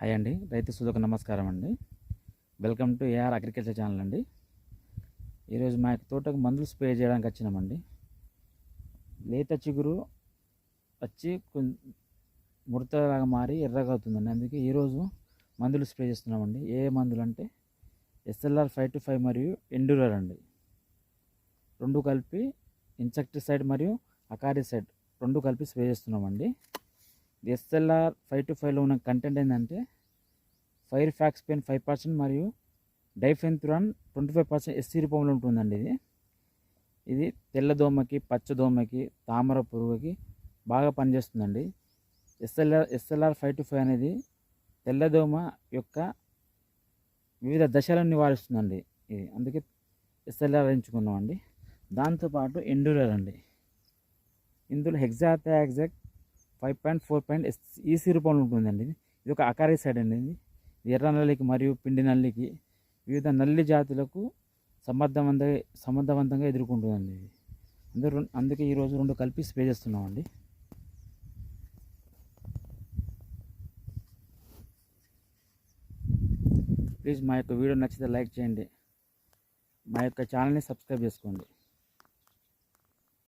Hi అండి. రైతు సుధకు నమస్కారం అండి. Welcome to AR agriculture channel అండి. ఈరోజు మా యొక్క తోటకు మందులు స్ప్రే చేయడానికి వచ్చినామండి. లేత చిగురు వచ్చి ముడతలాగా మారి ఎర్రగా అవుతుందండి. అందుకే ఈరోజు మందులు స్ప్రే చేస్తున్నామండి. ఏ మందులు అంటే ఎస్ఎల్ఆర్ ఫైవ్ టు ఫైవ్ మరియు ఎండ్యూరర్ అండి. రెండు కలిపి ఇన్సెక్టిసైడ్ మరియు అకారిసైడ్ రెండు కలిపి స్ప్రే చేస్తున్నామండి. ఎస్ఎల్ఆర్ ఫైవ్ టు ఫైవ్లో ఉన్న కంటెంట్ ఏంటంటే pyriproxyfen five percent మరియు diafenthiuron twenty five percent SC రూపంలో ఉంటుందండి ఇది. ఇది తెల్లదోమకి పచ్చదోమకి తామర పురుగుకి బాగా పనిచేస్తుందండి. SLR SLR five two five అనేది తెల్లదోమ యొక్క వివిధ దశలను నివారిస్తుందండి ఇది. అందుకే ఎస్ఎల్ఆర్ ఎంచుకున్నామండి. దాంతోపాటు ఎండూరర్ అండి. ఇందులో hexythiazox five point four point EC రూపంలో ఉంటుందండి ఇది. ఇది ఒక అకారీ సైడ్ అండి ఇది. ఇది ఎర్ర నల్లికి మరియు పిండి నల్లికి వివిధ నల్లి జాతులకు సమర్థవంతంగా సమర్థవంతంగా ఎదుర్కొంటుందండి ఇది. అందరూ అందుకే ఈరోజు రెండు కలిపి స్ప్రే చేస్తున్నామండి. ప్లీజ్ మా యొక్క వీడియో నచ్చితే లైక్ చేయండి. మా యొక్క ఛానల్ని సబ్స్క్రైబ్ చేసుకోండి.